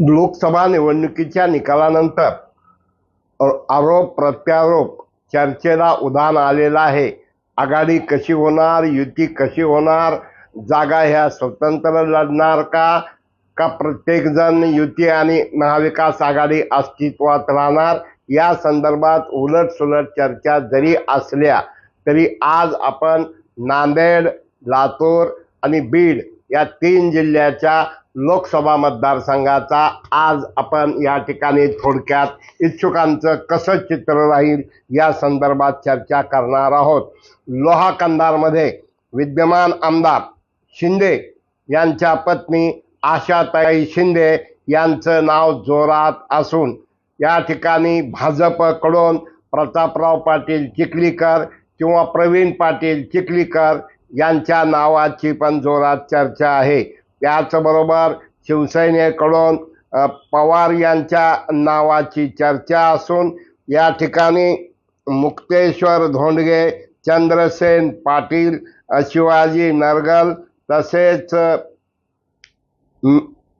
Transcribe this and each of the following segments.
लोकसभा निवडणुकीच्या निकालानंतर आरोप प्रत्यारोप चर्चेला उधाण आलेलं आहे. आघाडी कशी होणार युती कशी होणार जागा ह्या स्वतंत्र लढणार का? का प्रत्येकजण युती आणि महाविकास आघाडी अस्तित्वात राहणार? या संदर्भात उलट सुलट चर्चा जरी असल्या तरी आज आपण नांदेड लातूर आणि बीड या तीन जिल्ह्याच्या लोकसभा मतदारसंघाचा आज आपण या ठिकाणी थोडक्यात इच्छुकांचं कसं चित्र राहील या संदर्भात चर्चा करणार आहोत. लोहा कंधारमध्ये विद्यमान आमदार शिंदे यांच्या पत्नी आशाताई शिंदे यांचं नाव जोरात असून या ठिकाणी भाजपकडून प्रतापराव पाटील चिखलीकर किंवा प्रवीण पाटील चिखलीकर यांच्या नावाची पण जोरात चर्चा आहे. त्याचबरोबर शिवसेनेकडून पवार यांच्या नावाची चर्चा असून या ठिकाणी मुक्तेश्वर धोंडगे चंद्रसेन पाटील शिवाजी नरगल तसेच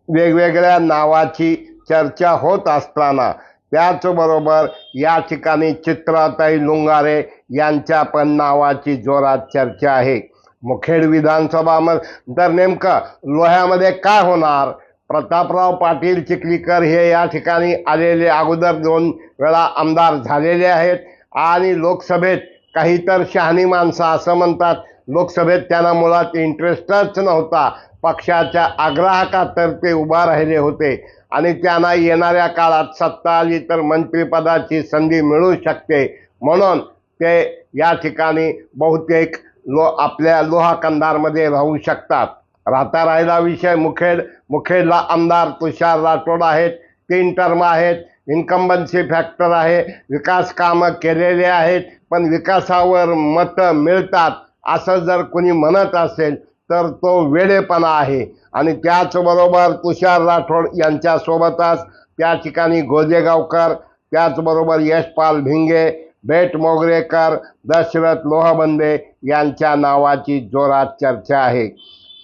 वेगवेगळ्या नावाची चर्चा होत असताना त्याचबरोबर या ठिकाणी चित्राताई लुंगारे यांच्या पण नावाची जोरात चर्चा आहे. मुखेड विधानसभा तर नेमकं लोह्यामध्ये काय होणार? प्रतापराव पाटील चिखलीकर हे या ठिकाणी आलेले अगोदर दोन वेळा आमदार झालेले आहेत आणि लोकसभेत काही तर शहाणी माणसं असं म्हणतात. लोकसभेत त्यांना मुळात इंटरेस्टच नव्हता. पक्षाच्या आग्राहकातर्फे उभा राहिले होते आणि त्यांना येणाऱ्या काळात सत्ता आली तर मंत्रिपदाची संधी मिळू शकते. म्हणून ते या ठिकाणी बहुतेक लो आपल्या लोहा कंधारमध्ये राहू शकतात. राहता राहिला विषय मुखेड मुखेडला आमदार तुषार राठोड आहेत तीन टर्म आहेत इन्कम्बन्सी फॅक्टर आहे विकास कामं केलेले आहेत पण विकासावर मतं मिळतात असं जर कोणी म्हणत असेल तर तो वेडेपणा आहे. आणि त्याचबरोबर तुषार राठोड यांच्यासोबतच त्या ठिकाणी गोजेगावकर त्याचबरोबर यशपाल भिंगे बेट मोगरेकर दशरथ लोहबंदे यांच्या नावाची जोरात चर्चा आहे.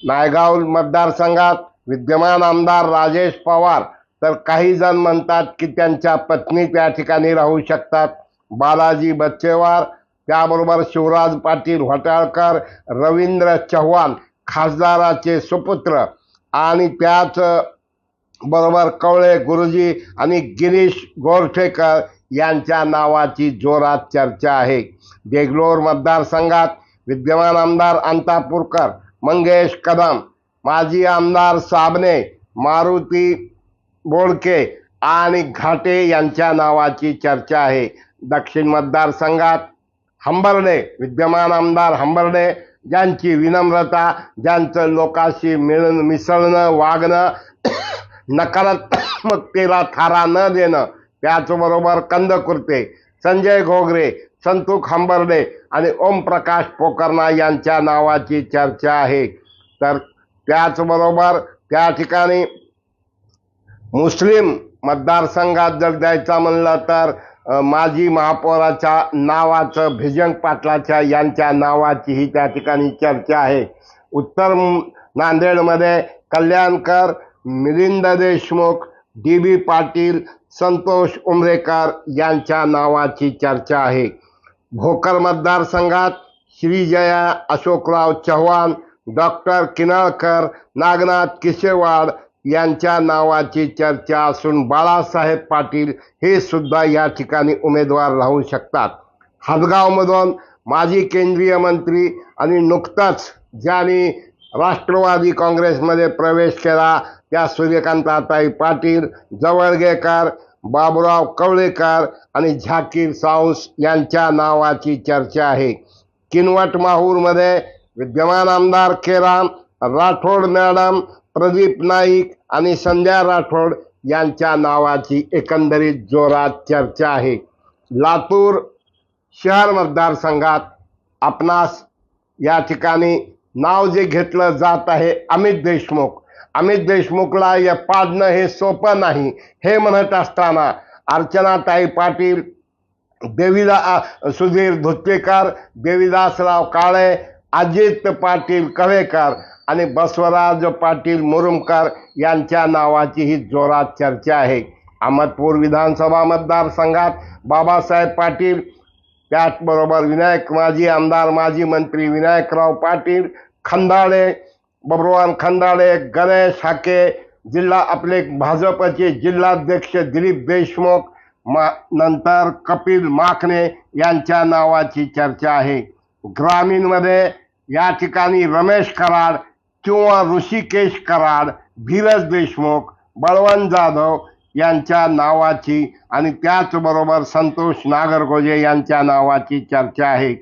नायगाव मतदारसंघात विद्यमान आमदार राजेश पवार तर काही जण म्हणतात की त्यांच्या पत्नी त्या ठिकाणी राहू शकतात. बालाजी बच्चेवार त्याबरोबर शिवराज पाटील होटाळकर रवींद्र चव्हाण खासदाराचे सुपुत्र आणि त्याच बरोबर कवळे गुरुजी आणि गिरीश गोरठेकर यांच्या नावाची जोरात चर्चा आहे. देगलोर मतदारसंघात विद्यमान आमदार अंतापूरकर मंगेश कदम माजी आमदार साबणे मारुती बोडके आणि घाटे यांच्या नावाची चर्चा आहे. दक्षिण मतदारसंघात हंबर्डे विद्यमान आमदार हंबर्डे ज्यांची विनम्रता ज्यांचं लोकांशी मिळून मिसळणं वागणं नकारात्मकतेला थारा न देणं त्याचबरोबर कंदकुर्ते संजय घोगरे संतूक हंबर्डे आणि ओमप्रकाश पोकर्णा यांच्या नावाची चर्चा आहे. तर त्याचबरोबर त्या ठिकाणी मुस्लिम मतदारसंघात जर द्यायचा म्हणलं तर माजी महापौराच्या नावाचं भिजंग पाटलाच्या यांच्या नावाचीही त्या ठिकाणी चर्चा आहे. उत्तर नांदेडमध्ये कल्याणकर मिलिंद देशमुख डी बी पाटील संतोष उमरेकर यांच्या नावाची चर्चा आहे. भोकर मतदारसंघात श्रीजया अशोकराव चव्हाण डॉक्टर किनाळकर नागनाथ किशेवाड यांच्या नावाची चर्चा असून बाळासाहेब पाटील हे सुद्धा या ठिकाणी उमेदवार राहू शकतात. हदगावमधून माजी केंद्रीय मंत्री आणि नुकताच ज्यांनी राष्ट्रवादी काँग्रेसमध्ये प्रवेश केला त्या सूर्यकांताताई पाटील जवळगेकर बाबुराव कवळेकर आणि झाकीर साऊस यांच्या नावाची चर्चा आहे. किनवट माहूरमध्ये विद्यमान आमदार केराम राठोड मॅडम प्रदीप नाईक आणि संध्या राठोड यांच्या नावाची एकंदरीत जोरात चर्चा आहे. लातूर शहर मतदारसंघात आपणास या ठिकाणी नाव जे घेतलं जात आहे अमित देशमुख. अमित देशमुखला या पाडणं हे सोपं नाही. हे म्हणत असताना अर्चनाताई पाटील देवीदा सुधीर धुत्तेकर देवीदासराव काळे अजित पाटील कवेकर आणि बसवराज पाटील मुरुमकर यांच्या नावाची ही जोरात चर्चा आहे. अहमदपूर विधानसभा मतदारसंघात बाबासाहेब पाटील त्याचबरोबर विनायक माजी आमदार माजी मंत्री विनायकराव पाटील खंदाळे बब्रुवान खंदाळे गणेश हाके जिल्हा आपले भाजपचे जिल्हाध्यक्ष दिलीप देशमुख मा नंतर कपिल माखणे यांच्या नावाची चर्चा आहे. ग्रामीणमध्ये या ठिकाणी रमेश कराड किंवा ऋषिकेश कराड धीरज देशमुख बळवंत जाधव यांच्या नावाची आणि त्याचबरोबर संतोष नागरगोजे यांच्या नावाची चर्चा आहे.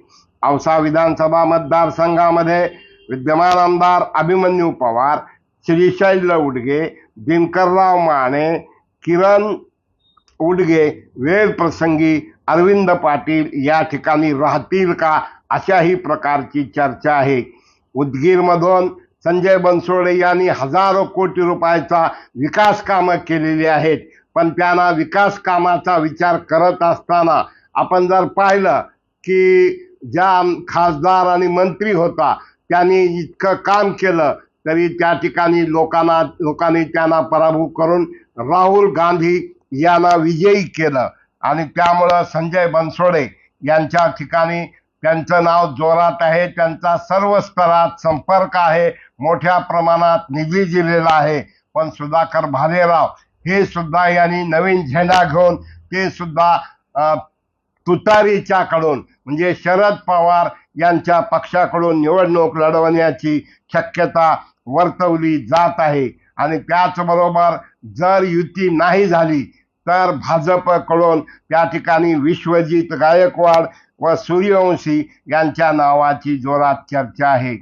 औसा विधानसभा मतदारसंघामध्ये विद्यमान आमदार अभिमन्यू पवार श्रीशैल उडगे दिनकरराव माने किरण उडगे वेळ प्रसंगी अरविंद पाटील या ठिकाणी राहतील का? अशाही प्रकारची चर्चा आहे. उदगीरमधून संजय बनसोडे यांनी हजारो कोटी रुपयाचा विकास कामं केलेली आहेत. पण त्यांना विकास कामाचा विचार करत असताना आपण जर पाहिलं की ज्या खासदार आणि मंत्री होता त्यांनी इतकं काम केलं तरी त्या ठिकाणी लोकांना लोकांनी त्यांना पराभूत करून राहुल गांधी यांना विजयी केलं. आणि त्यामुळं संजय बनसोडे यांच्या ठिकाणी त्यांचं नाव जोरात आहे त्यांचा सर्व स्तरात संपर्क आहे मोठ्या प्रमाणात निधी दिलेला आहे. पण सुधाकर भालेराव हे सुद्धा यांनी नवीन झेंडा घेऊन ते सुद्धा तुतारीच्याकडून म्हणजे शरद पवार यांच्या पक्षाकडून निवडणूक लढवण्याची शक्यता वर्तवली जात आहे. आणि त्याचबरोबर जर युती नाही झाली तर भाजपकडून त्या ठिकाणी विश्वजित गायकवाड व सूर्यवंशी यांच्या नावाची जोरात चर्चा आहे.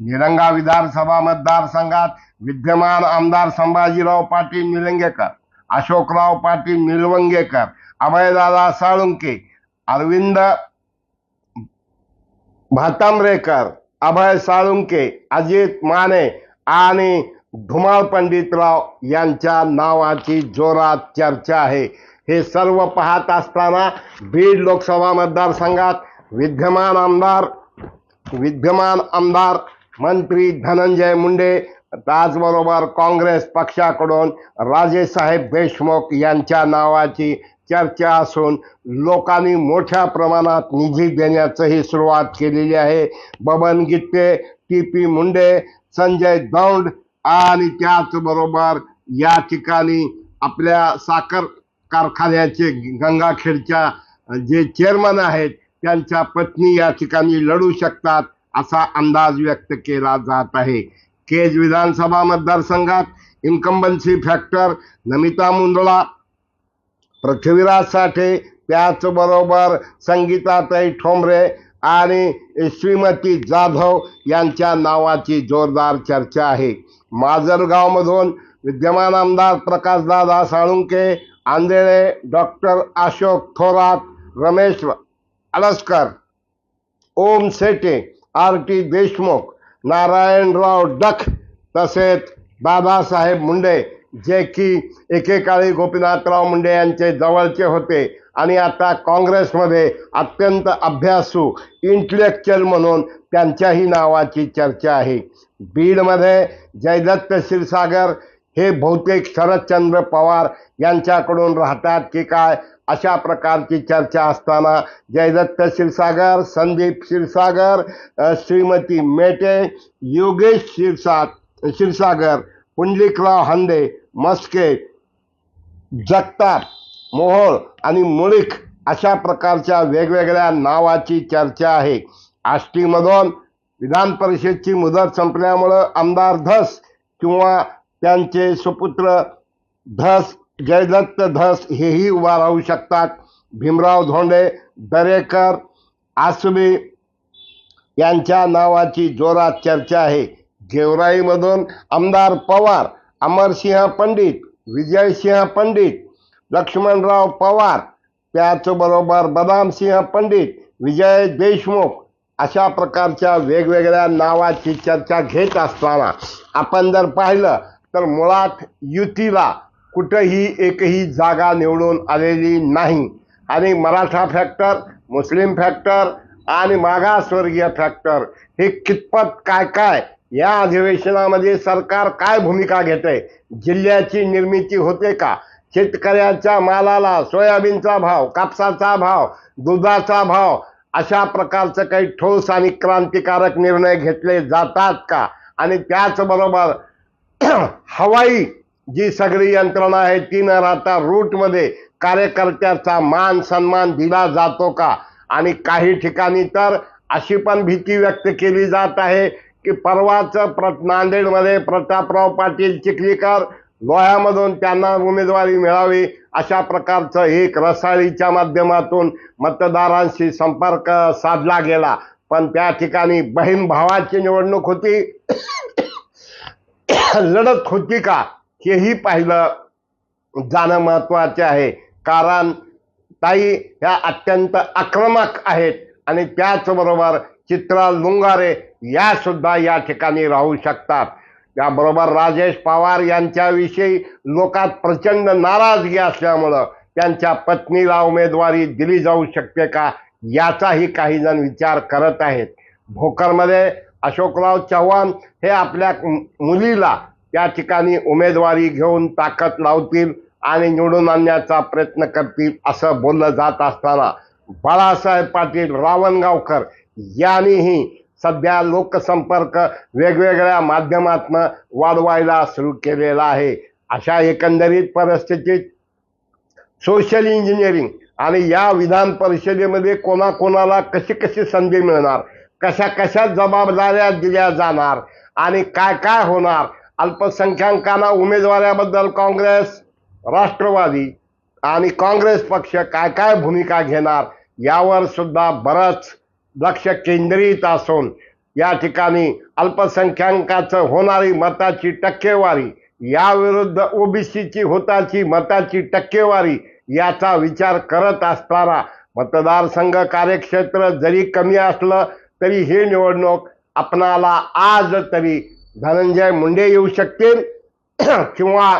निरंगा विधानसभा मतदारसंघात विद्यमान आमदार संभाजीराव पाटील निलंगेकर अशोकराव पाटील निलवंगेकर अभयदादा साळुंके अरविंद भातांब्रेकर अभय साळुंके अजित माने आणि धुमाळ पंडितराव यांच्या नावाची जोरात चर्चा आहे. हे सर्व पाहत असताना बीड लोकसभा मतदारसंघात विद्यमान आमदार विद्यमान आमदार मंत्री धनंजय मुंडे त्याचबरोबर काँग्रेस पक्षाकडून राजेसाहेब देशमुख यांच्या नावाची चर्चा असून लोकांनी मोठ्या प्रमाणात निधी देण्याचंही सुरुवात केलेली आहे. बबन गीते टी पी मुंडे संजय दौंड आणि त्याचबरोबर या ठिकाणी आपल्या साखर कारखान्याचे गंगाखेडच्या जे चेअरमन आहेत त्यांच्या पत्नी या ठिकाणी लढू शकतात असा अंदाज व्यक्त केला जात आहे. केज विधानसभा मतदारसंघात इन्कम्बन्सी फॅक्टर नमिता मुंदळा पृथ्वीराज साठे त्याचबरोबर संगीताताई ठोंबरे आणि श्रीमती जाधव यांच्या नावाची जोरदार चर्चा आहे. माजलगावमधून विद्यमान आमदार प्रकाशदादा Salunke Andhale doctor Ashok Thorat Ramesh Alaskar Om Sete R T Deshmukh Narayanrao Dakh तसेच दादासाहेब मुंडे जे की एकेकाळी गोपीनाथराव मुंडे यांचे जवळचे होते. आणि आता काँग्रेसमध्ये अत्यंत अभ्यासू इंटलेक्च्युअल म्हणून त्यांच्याही नावाची चर्चा आहे. बीडमध्ये जयदत्त क्षीरसागर हे बहुतेक शरदचंद्र पवार यांच्याकडून राहतात की काय अशा प्रकारची चर्चा असताना जयदत्त क्षीरसागर संदीप क्षीरसागर श्रीमती मेटे योगेश क्षीरसा क्षीरसागर पुंडलिकराव हंदे मस्के जगताप मोहोळ आणि मुळीक अशा प्रकारच्या वेगवेगळ्या नावाची चर्चा आहे. आष्टीमधून विधान परिषदची मुदत संपल्यामुळं आमदार धस किंवा त्यांचे सुपुत्र धस जयदत्त धस हेही उभा राहू शकतात. भीमराव धोंडे दरेकर आसुबी यांच्या नावाची जोरात चर्चा आहे. गेवराईमधून आमदार पवार अमरसिंह पंडित विजयसिंह पंडित लक्ष्मणराव पवार त्याचबरोबर बदामसिंह पंडित विजय देशमुख अशा प्रकारच्या वेगवेगळ्या नावाची चर्चा घेत असताना आपण जर पाहिलं तर मुळात युतीला कुठंही एकही जागा निवडून आलेली नाही. आणि मराठा फॅक्टर मुस्लिम फॅक्टर आणि मागासवर्गीय फॅक्टर हे कितपत काय काय या अधिवेशनामध्ये सरकार काय भूमिका घेते जिल्ह्याची निर्मिती होते का? शेतकऱ्याच्या मालाला सोयाबीनचा भाव कापसाचा भाव दुधाचा भाव अशा प्रकारचं काही ठोस आणि क्रांतिकारक निर्णय घेतले जातात का? आणि त्याचबरोबर हवाई जी सगळी यंत्रणा आहे ती न राहता रूटमध्ये कार्यकर्त्याचा मान सन्मान दिला जातो का? आणि काही ठिकाणी तर अशी पण भीती व्यक्त केली जात आहे की परवाचं प्र नांदेडमध्ये प्रतापराव पाटील चिखलीकर लोह्यामधून त्यांना उमेदवारी मिळावी अशा प्रकारचं एक रसाळीच्या माध्यमातून मतदारांशी संपर्क साधला गेला. पण त्या ठिकाणी बहीण भावाची निवडणूक होती. लढत होती का हेही पाहिलं जाणं महत्त्वाचे आहे. कारण ताई ह्या अत्यंत आक्रमक आहेत आणि त्याचबरोबर चित्रा लुंगारे या सुद्धा या ठिकाणी राहू शकतात. त्याबरोबर राजेश पवार यांच्याविषयी लोकात प्रचंड नाराजगी असल्यामुळं त्यांच्या पत्नीला उमेदवारी दिली जाऊ शकते का याचाही काही जण विचार करत आहेत. भोकरमध्ये अशोकराव चव्हाण हे आपल्या मुलीला त्या ठिकाणी उमेदवारी घेऊन ताकद लावतील आणि निवडून आणण्याचा प्रयत्न करतील असं बोललं जात असताना बाळासाहेब पाटील रावणगावकर यांनीही सध्या लोकसंपर्क वेगवेगळ्या माध्यमातनं वाढवायला सुरू केलेला आहे. अशा एकंदरीत परिस्थितीत सोशल इंजिनिअरिंग आणि या विधान परिषदेमध्ये कोणाकोणाला कशी कशी संधी मिळणार कशा कशा जबाबदाऱ्या दिल्या जाणार आणि काय काय होणार अल्पसंख्याकांना उमेदवाऱ्याबद्दल काँग्रेस राष्ट्रवादी आणि काँग्रेस पक्ष काय काय भूमिका घेणार यावर सुद्धा बरंच लक्ष केंद्रित असून या ठिकाणी अल्पसंख्याकाचं होणारी मताची टक्केवारी याविरुद्ध ओबीसीची होताची मताची टक्केवारी याचा विचार करत असताना मतदारसंघ कार्यक्षेत्र जरी कमी असलं तरी ही निवडणूक आपणाला आज तरी धनंजय मुंडे येऊ शकतील किंवा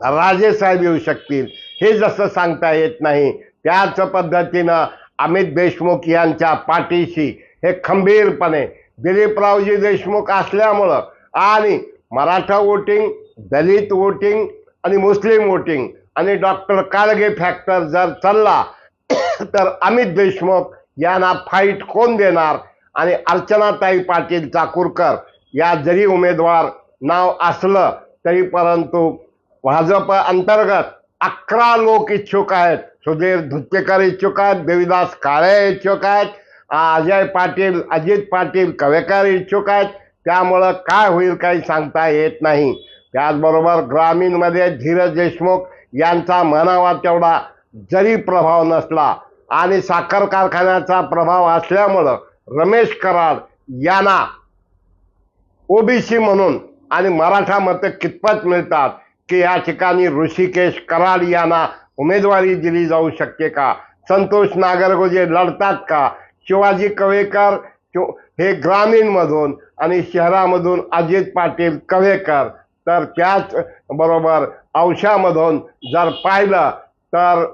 राजेसाहेब येऊ शकतील. हे जसं सांगता येत नाही त्याच पद्धतीनं अमित देशमुख यांच्या पाठीशी. हे खंबीरपणे दिलीपरावजी देशमुख असल्यामुळं आणि मराठा वोटिंग दलित वोटिंग आणि मुस्लिम वोटिंग आणि डॉक्टर काळगे फॅक्टर जर चालला तर अमित देशमुख यांना फाईट कोण देणार? आणि अर्चनाताई पाटील चाकूरकर या जरी उमेदवार नाव असलं तरी परंतु भाजप अंतर्गत अकरा लोक इच्छुक आहेत. सुधीर धुत्तेकर इच्छुक आहेत देवीदास काळे इच्छुक आहेत अजय पाटील अजित पाटील कवेकर इच्छुक आहेत त्यामुळं काय होईल काही सांगता येत नाही. त्याचबरोबर ग्रामीणमध्ये धीरज देशमुख यांचा म्हणावा तेवढा जरी प्रभाव नसला आणि साखर कारखान्याचा प्रभाव असल्यामुळं रमेश कराड यांना ओबीसी म्हणून आणि मराठा मतं कितपत मिळतात की या ठिकाणी ऋषिकेश कराड यांना उमेदवारी दिली जाऊ शकते का? संतोष नागरगोजे लढतात का? शिवाजी कवेकर हे ग्रामीणमधून आणि शहरामधून अजित पाटील कवेकर तर त्याच बरोबर अंशामधून जर पाहिलं तर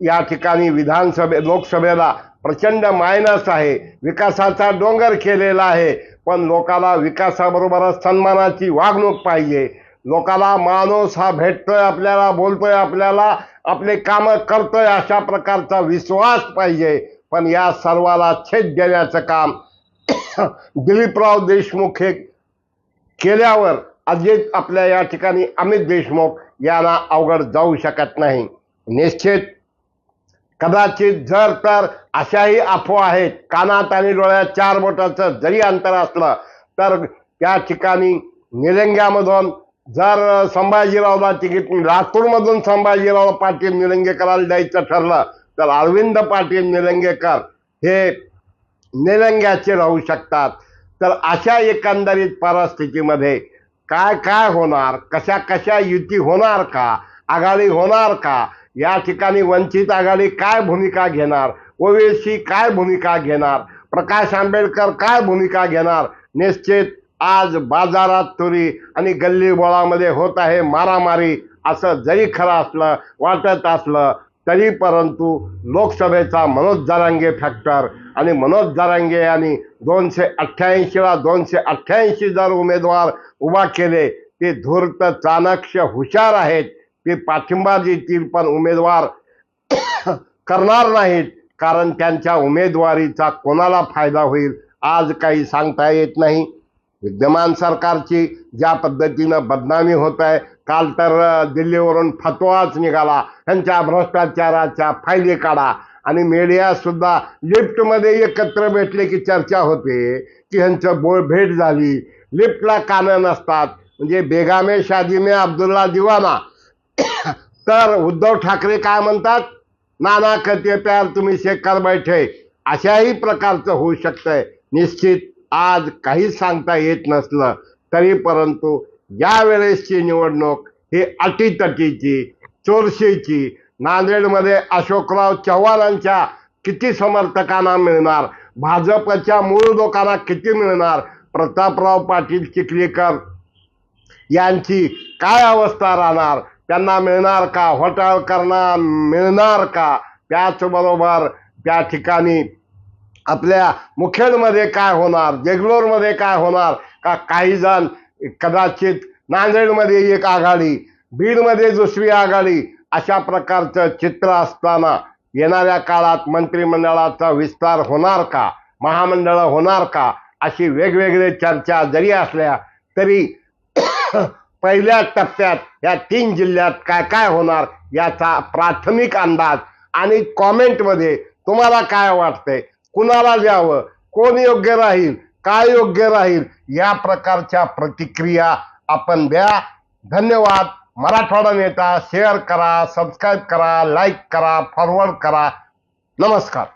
या ठिकाणी विधानसभे लोकसभेला प्रचंड मायनस आहे. विकासाचा डोंगर केलेला आहे. पण लोकाला विकासाबरोबरच सन्मानाची वागणूक पाहिजे. लोकाला माणूस हा भेटतोय आपल्याला बोलतोय आपल्याला आपले कामं करतोय अशा प्रकारचा विश्वास पाहिजे. पण या सर्वाला छेद देण्याचं काम दिलीपराव देशमुख हे केल्यावर अजित आपल्या या ठिकाणी अमित देशमुख यांना अवघड जाऊ शकत नाही. निश्चित. कदाचित जर तर अशाही अफवा आहेत कानात आणि डोळ्यात चार बोटाचं जरी अंतर असलं तर त्या ठिकाणी निलंग्यामधून जर संभाजीरावला तिकीट लातूरमधून संभाजीराव पाटील निलंगेकराला द्यायचं ठरलं तर अरविंद पाटील निलंगेकर हे निलंग्याचे राहू शकतात. तर अशा एकंदरीत परिस्थितीमध्ये काय काय होणार? कशा कशा युती होणार का? आघाडी होणार का? या ठिकाणी वंचित आघाडी काय भूमिका घेणार? ओवेसी काय भूमिका घेणार? प्रकाश आंबेडकर काय भूमिका घेणार? निश्चित आज बाजारात तुरी आणि गल्ली बोळामध्ये होत आहे मारामारी असं जरी खरं असलं वाटत असलं तरी परंतु लोकसभेचा मनोज जरांगे फॅक्टर आणि मनोज जरांगे यांनी दोनशे अठ्ठ्याऐंशीला दोनशे अठ्ठ्याऐंशी जर उमेदवार उभा केले ते धूर्त चाणक्य हुशार आहेत. ते पाठिंबा देतील पण उमेदवार करणार नाहीत कारण त्यांच्या उमेदवारीचा कोणाला फायदा होईल आज काही सांगता येत नाही. विद्यमान सरकारची ज्या पद्धतीनं बदनामी होत आहे काल तर दिल्लीवरून फतवाच निघाला. त्यांच्या भ्रष्टाचाराच्या फायली काढा. आणि मीडियासुद्धा लिफ्टमध्ये एकत्र भेटले की चर्चा होते की ह्यांचं बोळ भेट झाली. लिफ्टला कानं नसतात. म्हणजे बेगामे शादी में अब्दुल्ला दिवाना. तर उद्धव ठाकरे काय म्हणतात? नाना कते प्यार तुम्ही शेखर बैठे. अशाही प्रकारचं होऊ शकतंय. निश्चित आज काहीच सांगता येत नसलं तरी परंतु या वेळेसची निवडणूक ही अटीतटीची चोरशीची. नांदेडमध्ये अशोकराव चव्हाणांच्या किती समर्थकांना मिळणार? भाजपच्या मूळ लोकांना किती मिळणार? प्रतापराव पाटील चिखलीकर यांची काय अवस्था राहणार? त्यांना मिळणार का? होटाळकरांना मिळणार का? त्याचबरोबर त्या ठिकाणी आपल्या मुखेडमध्ये काय होणार? देगलोरमध्ये काय होणार? का काही जण कदाचित नांदेडमध्ये एक आघाडी बीडमध्ये दुसरी आघाडी अशा प्रकारचं चित्र असताना येणाऱ्या काळात मंत्रिमंडळाचा विस्तार होणार का? महामंडळ होणार का? अशी वेगवेगळे चर्चा जरी असल्या तरी पहिल्या टप्प्यात या तीन जिल्ह्यात काय काय होणार याचा प्राथमिक अंदाज आणि कॉमेंटमध्ये तुम्हाला काय वाटतंय? कुणाला द्यावं? कोण योग्य राहील? काय योग्य राहील? या प्रकारच्या प्रतिक्रिया आपण द्या. धन्यवाद. मराठवाडा नेता शेअर करा सबस्क्राईब करा लाईक करा फॉरवर्ड करा. नमस्कार.